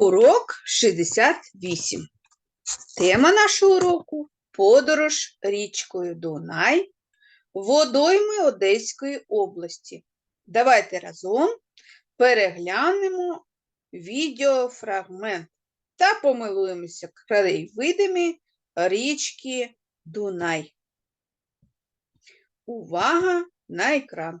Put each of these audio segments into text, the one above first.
Урок 68. Тема нашого уроку подорож річкою Дунай водойми Одеської області. Давайте разом переглянемо відеофрагмент та помилуємося краєвидами річки Дунай. Увага на екран.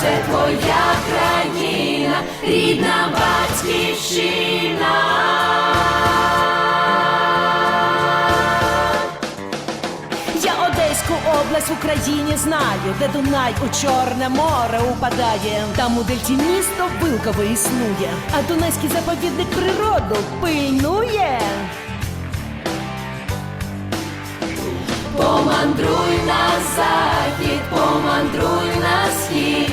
це твоя країна, рідна батьківщина. Я Одеську область в Україні знаю, де Дунай у Чорне море упадає. Там у дельті місто Вилково існує, а Дунайський заповідник природу пильнує. Помандруй на захід, помандруй на схід,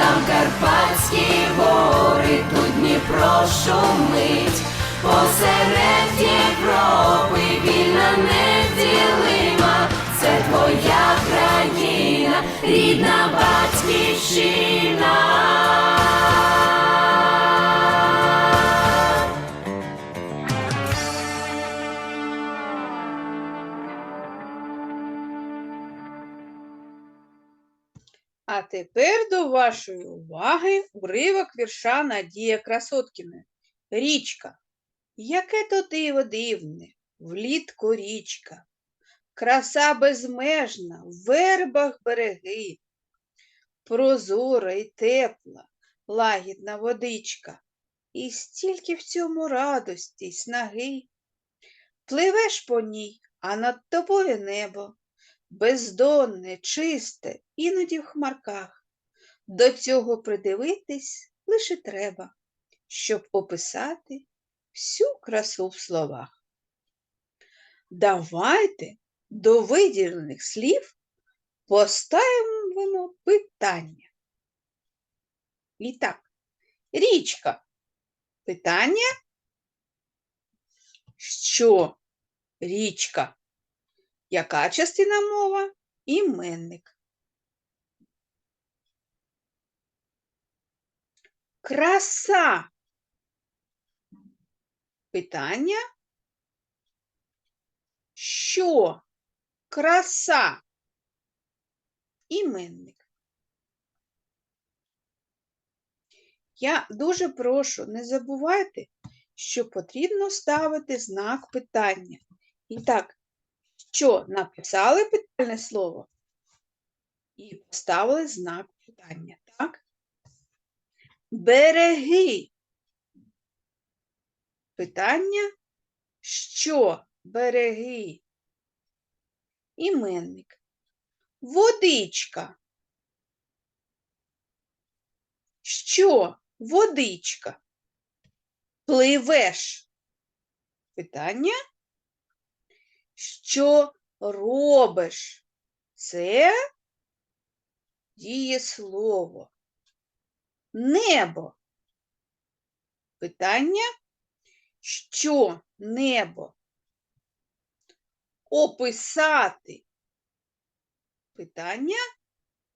там Карпатські гори, тут Дніпро шумить, посеред Європи вільна неділима, це твоя країна, рідна батьківщина. А тепер до вашої уваги уривок вірша Надія Красоткіної. Річка. Яке то диво дивне, влітку річка. Краса безмежна, в вербах береги. Прозора і тепла, лагідна водичка. І стільки в цьому радості й снаги. Пливеш по ній, а над тобою небо бездонне, чисте, іноді в хмарках. До цього придивитись лише треба, щоб описати всю красу в словах. Давайте до виділених слів поставимо питання. І так, річка. Питання? Що річка? Яка частина мова? Іменник. Краса. Питання. Що? Краса. Іменник. Я дуже прошу, не забувайте, що потрібно ставити знак питання. І так, що написали питальне слово і поставили знак питання, так? Береги. Питання, що береги? Іменник. Водичка. Що водичка? Пливеш. Питання що робиш? Це дієслово. Небо. Питання, що небо? Описати. Питання,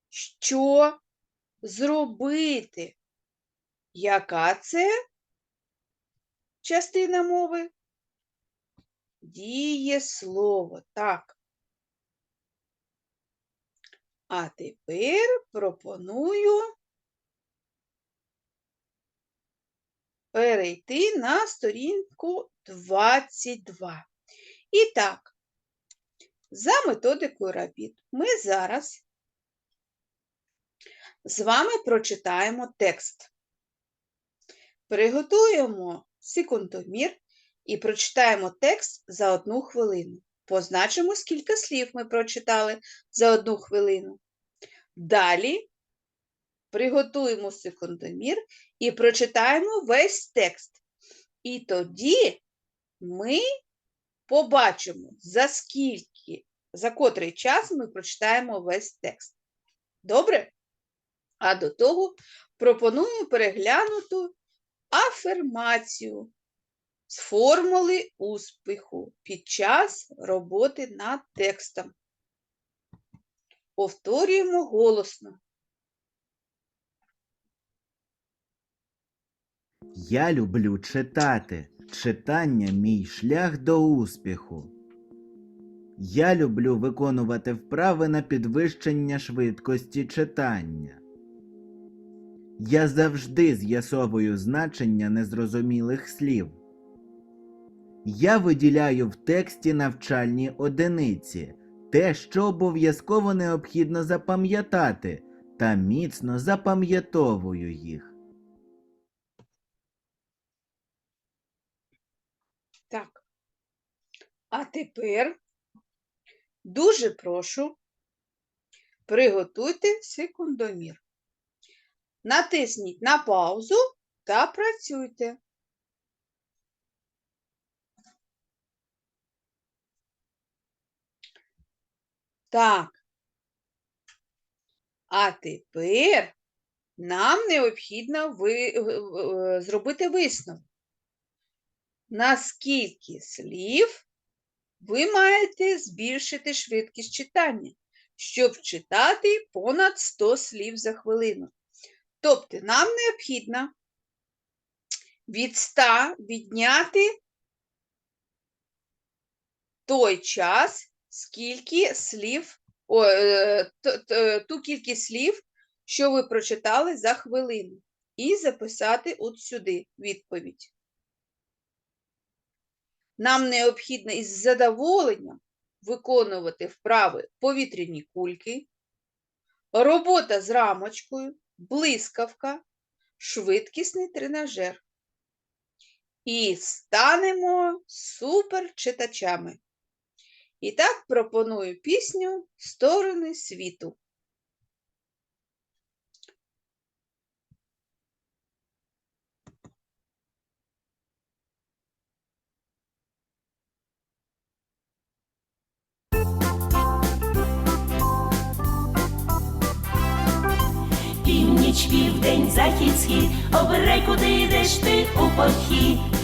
що зробити? Яка це частина мови? Дієслово. Так. А тепер пропоную перейти на сторінку 22. І так, за методикою робіт ми зараз з вами прочитаємо текст. Приготуємо секундомір і прочитаємо текст за одну хвилину. Позначимо, скільки слів ми прочитали за одну хвилину. Далі приготуємо секундомір і прочитаємо весь текст. І тоді ми побачимо, за скільки, за котрий час ми прочитаємо весь текст. Добре? А до того пропоную переглянути афермацію з формули успіху під час роботи над текстом. Повторюємо голосно. Я люблю читати. Читання мій шлях до успіху. Я люблю виконувати вправи на підвищення швидкості читання. Я завжди з'ясовую значення незрозумілих слів. Я виділяю в тексті навчальні одиниці, те, що обов'язково необхідно запам'ятати, та міцно запам'ятовую їх. Так. А тепер дуже прошу приготуйте секундомір. Натисніть на паузу та працюйте. Так. А тепер нам необхідно ви, е, е, зробити висновок наскільки слів ви маєте збільшити швидкість читання, щоб читати понад 100 слів за хвилину. Тобто нам необхідно від 100 відняти той час, скільки слів, о, е, ту кількість слів, що ви прочитали за хвилину, і записати от сюди відповідь. Нам необхідно із задоволенням виконувати вправи повітряні кульки, робота з рамочкою, блискавка, швидкісний тренажер. І станемо суперчитачами. І так пропоную пісню Сторони світу. Північ, південь, захід, схід, обирай, куди йдеш ти у похід.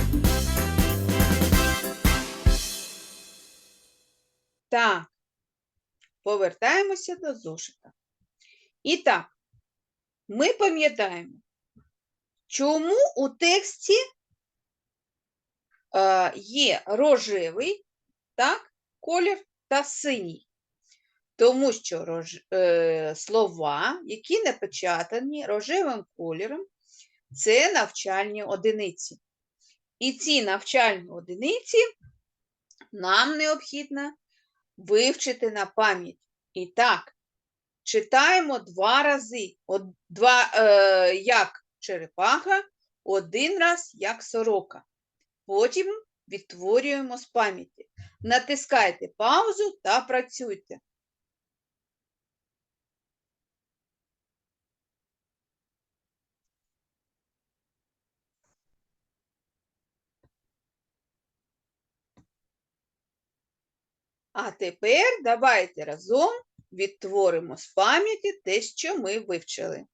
Так, повертаємося до зошита. І так, ми пам'ятаємо, чому у тексті е, є рожевий так, колір та синій. Тому що рож, е, слова, які напечатані рожевим кольором, це навчальні одиниці. І ці навчальні одиниці нам необхідно вивчити на пам'ять. І так, читаємо два рази. От, два, е, як черепаха, один раз як сорока. Потім відтворюємо з пам'яті. Натискайте паузу та працюйте. А тепер давайте разом відтворимо з пам'яті те, що ми вивчили.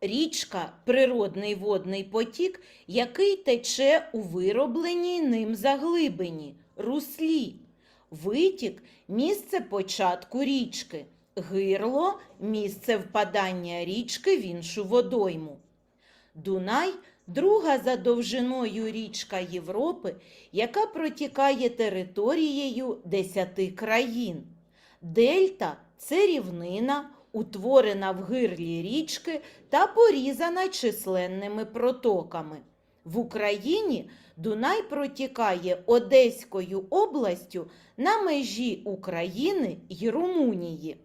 Річка природний водний потік, який тече у виробленій ним заглибині, руслі. Витік місце початку річки, гирло місце впадання річки в іншу водойму. Дунай друга за довжиною річка Європи, яка протікає територією десяти країн. Дельта це рівнина, утворена в гирлі річки та порізана численними протоками. В Україні Дунай протікає Одеською областю на межі України й Румунії.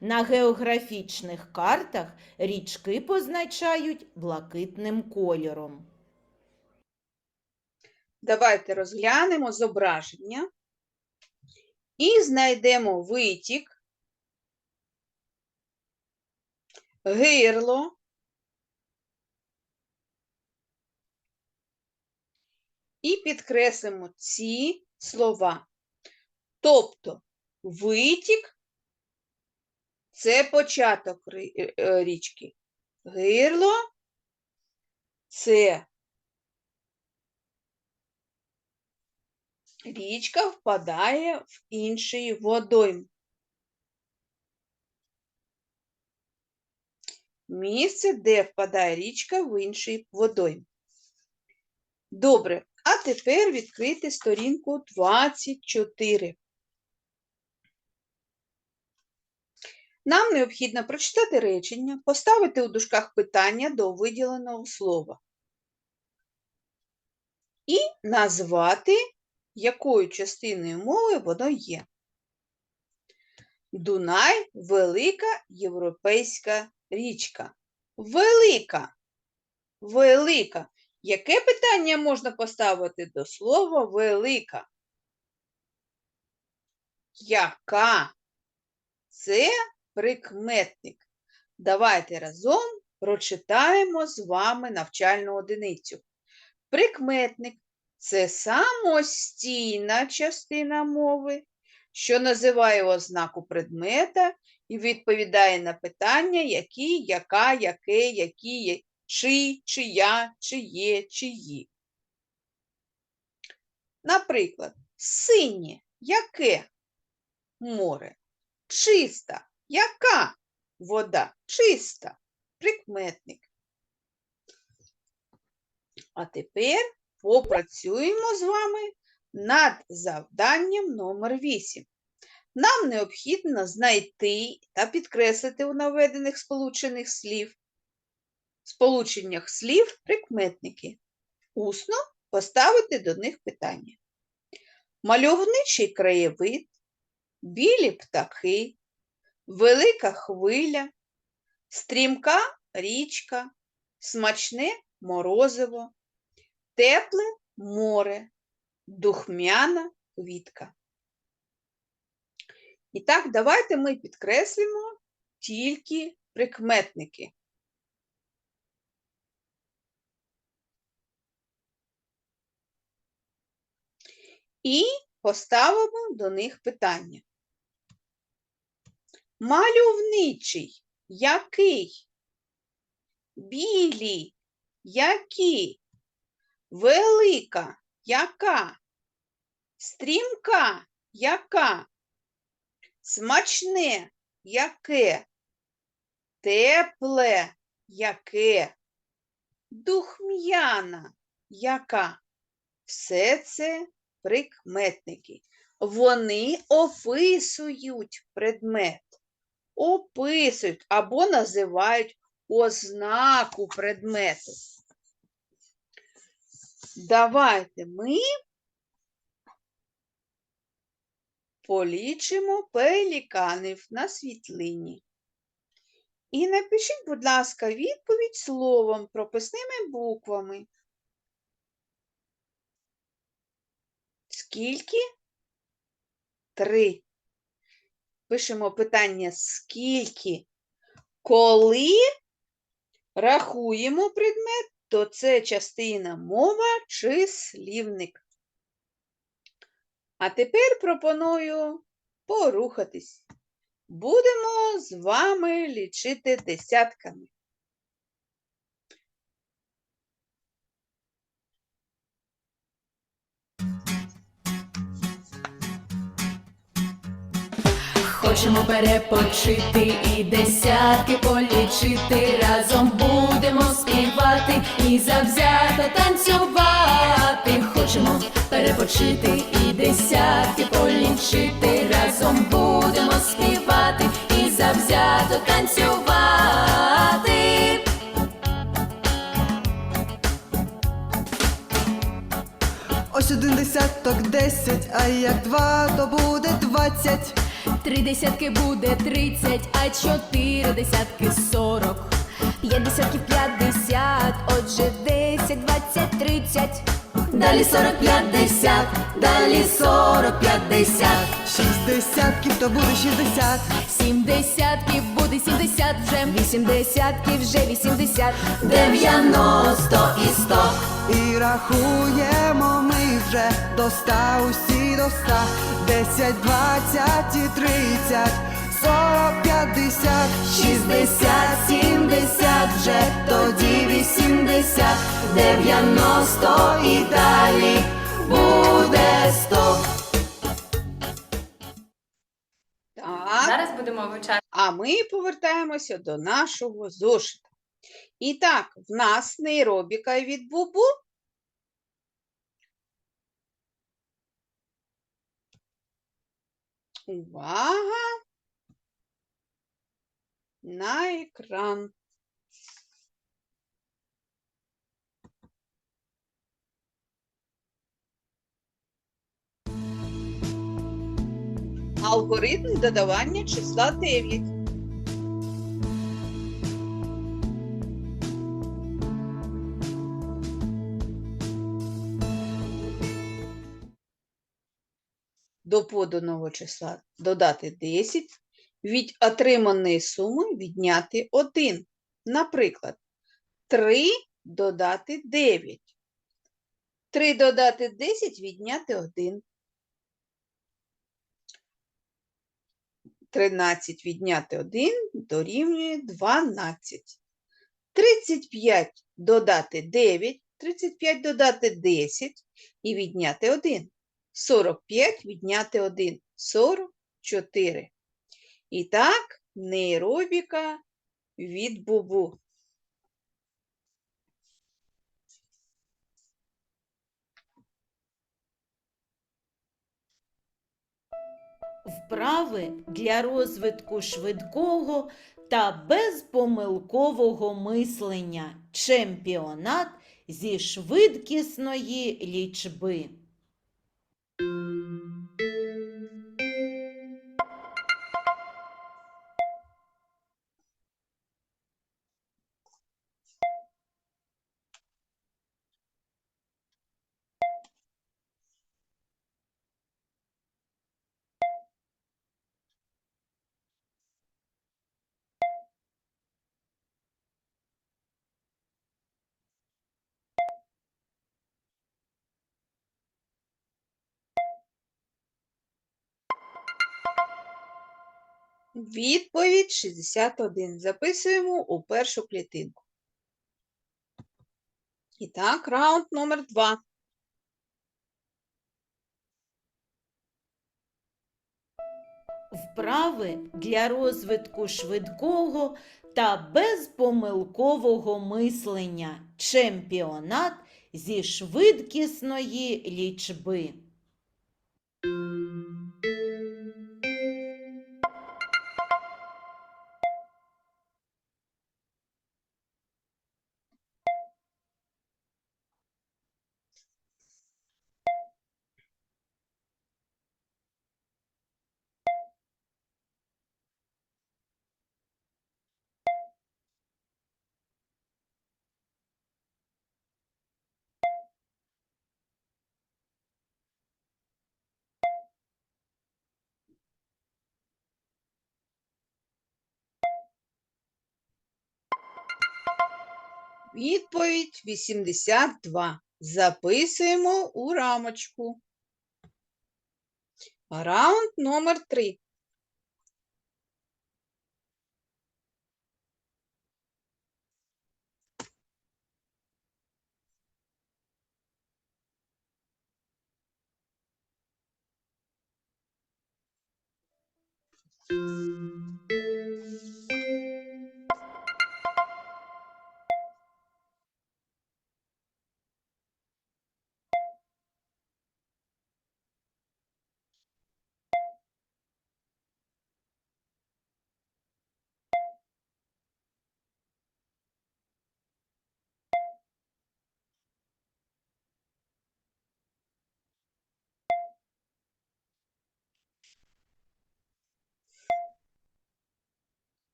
На географічних картах річки позначають блакитним кольором. Давайте розглянемо зображення і знайдемо витік, гирло і підкреслимо ці слова. Тобто витік це початок е, річки. Гирло це річка впадає в інший водойм. Місце, де впадає річка в інший водойм. Добре, а тепер відкрити сторінку 24. Нам необхідно прочитати речення, поставити у дужках питання до виділеного слова і назвати якою частиною мови воно є. Дунай велика європейська річка. Велика. Велика. Яке питання можна поставити до слова велика? Яка? Це прикметник. Давайте разом прочитаємо з вами навчальну одиницю. Прикметник це самостійна частина мови, що називає ознаку предмета і відповідає на питання, які, яка, яке, які, є- чи, чия, чиє, чиї. Наприклад, синє яке море? Чиста. Яка вода? Чиста. Прикметник. А тепер попрацюємо з вами над завданням номер 8. Нам необхідно знайти та підкреслити у наведених сполучених слів, сполученнях слів прикметники. Усно поставити до них питання. Мальовничий краєвид, білі птахи, велика хвиля, стрімка річка, смачне морозиво, тепле море, духмяна квітка. І так, давайте ми підкреслимо тільки прикметники. І поставимо до них питання. Мальовничий, який? Білі, які? Велика, яка? Стрімка, яка? Смачне, яке? Тепле, яке? Духм'яна, яка? Все це прикметники. Вони описують предмет, описують або називають ознаку предмету. Давайте ми полічимо пеліканів на світлині. І напишіть, будь ласка, відповідь словом прописними буквами. Скільки? Три. Пишемо питання скільки. Коли рахуємо предмет, то це частина мова чи слівник. А тепер пропоную порухатись. Будемо з вами лічити десятками. Хочемо перепочити і десятки полічити разом будемо співати і завзято танцювати. Хочемо перепочити і десятки полічити. Разом будемо співати і завзято танцювати. Ось один десяток десять, а як два, то буде двадцять. Три десятки буде тридцять, а чотири десятки сорок. П'ять десятків п'ятдесят, отже десять, двадцять, тридцять. Далі сорок п'ятдесят, далі сорок п'ятдесят. Шість десятків, то буде шістдесят. Сім десятків буде сімдесят вже. Вісім десятків вже вісімдесят. Дев'яносто і сто. І рахуємо ми вже до ста, усі до ста. Десять, двадцять і тридцять, сорок, п'ятдесят. Шістдесят, сімдесят вже, тоді вісімдесят, дев'яносто і далі буде сто. Так. Зараз будемо вивчати А ми повертаємося до нашого зошита. І так, в нас нейробіка від бубу. Увага! На екран. Алгоритм додавання числа 9. До поданого числа додати 10, від отриманої суми відняти 1. Наприклад, 3 додати 9. 3 додати 10 відняти 1. 13 відняти 1 дорівнює 12. 35 додати 9, 35 додати 10 і відняти 1. 45 відняти 1. 44. І так, нейробіка від бубу. Вправи для розвитку швидкого та безпомилкового мислення. Чемпіонат зі швидкісної лічби. Відповідь 61. Записуємо у першу клітинку. І так, раунд номер 2. Вправи для розвитку швидкого та безпомилкового мислення. Чемпіонат зі швидкісної лічби. Відповідь 82. Записуємо у рамочку. Раунд номер 3.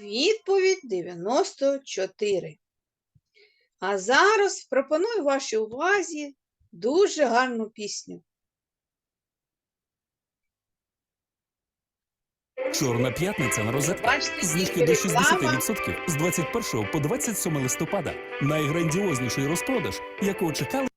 Відповідь 94. А зараз пропоную вашій увазі дуже гарну пісню. Чорна п'ятниця на розетка. Знижки до 60% з 21 по 27 листопада. Найграндіозніший розпродаж, якого чекали.